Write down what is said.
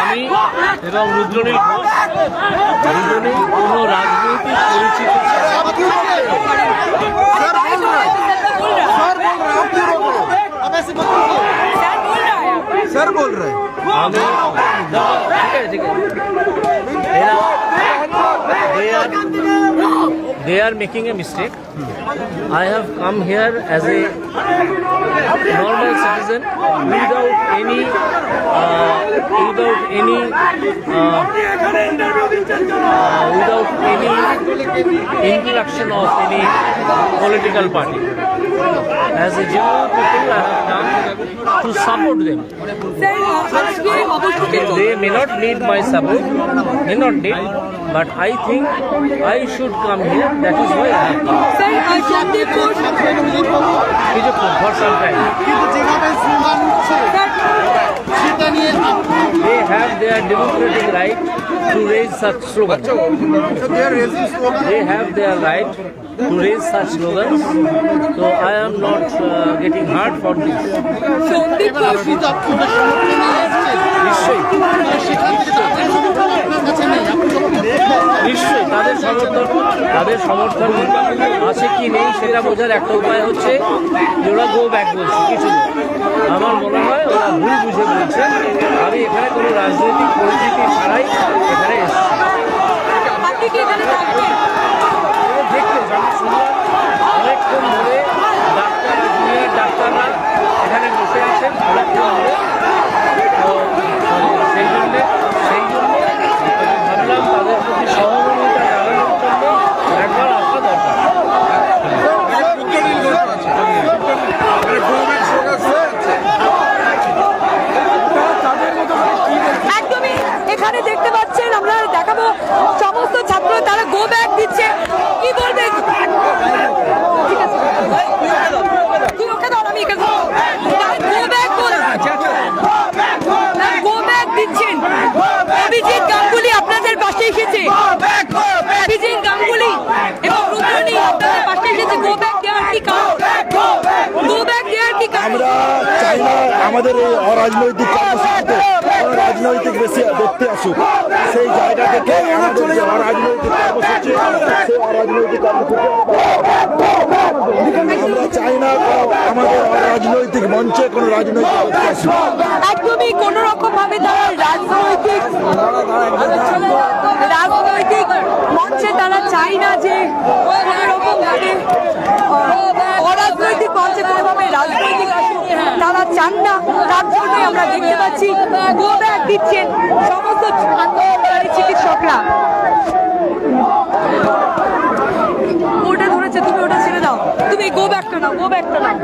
আমি এবং রুদ্রনীল ঘোষ। দুজনেই কোনো রাজনৈতিক পরিচিত ঠিক আছে they are making a mistake I have come here as a normal citizen without any uh, without any uh, uh, without any introduction of any political party as a general people have come to support them they may not need my support, may not need, but I think I should come here. That is why I have come. কিছুক্ষণ for some time. Have their democratic right to raise such slogans. they are raising slogan They have their right to raise such slogans. So I am not uh, getting hurt for this. নিশ্চয়ই তাদের সমর্থন তাদের সমর্থন আছে কি নেই সেটা বোঝার একটা উপায় হচ্ছে যে ওরা গো ব্যাক বলছে কিছু আমার মনে হয় ওরা ভুল বুঝে বলছে আমি এখানে কোনো রাজনৈতিক পরিচিতি ছাড়াই এখানে এসেছি এবার দেখতে আমি শুনলাম অনেকক্ষণ ধরে ডাক্তার জুনিয়র ডাক্তাররা এখানে বসে আছেন অনেকক্ষণ ধরে তো সেই জন্যে সেই জন্যে আমি ভাবলাম তাদের প্রতি সহমর্মিতা জানানোর জন্য একবার আসা দরকার একদমই এখানে দেখতে পাচ্ছেন আমরা দেখাবো সমস্ত ছাত্র তারা গো ব্যাক দিচ্ছে কি বলবে ঠিক আছে তুই ওকে দাও আমি এখানে গো ব্যাক গো ব্যাক দিচ্ছেন অভিজিৎ গাঙ্গুলি আপনাদের পাশে এসেছে অভিজিৎ গাঙ্গুলি এবং রুদ্রনী আপনাদের পাশে এসেছে গো ব্যাক দেওয়ার কি কারণ গো ব্যাক দেওয়ার কি কারণ আমরা চাই না আমাদের এই অরাজনৈতিক কর্মসূচিতে রাজনৈতিক বেশি দেখতে আসুক। সেই জায়গা থেকে আমাদের যে অরাজনৈতিক কর্মসূচি, সেই অরাজনৈতিক কর্মসূচি আমরা চাই না আমাদের অরাজনৈতিক মঞ্চে কোনো রাজনৈতিক একদমই কোন রকম ভাবে তারা রাজনৈতিক রাজনৈতিক মঞ্চে তারা চাই না যে কোন রকম ভাবে অরাজনৈতিক মঞ্চে কোনোভাবে রাজনৈতিক চান না তার জন্যই আমরা দেখতে পাচ্ছি দিচ্ছেন সমস্ত আন্দোলনকারী চিকিৎসকরা। ওটা ধরেছে, তুমি ওটা ছেড়ে দাও। তুমি গো ব্যাগটা নাও গো ব্যাগটা নাও।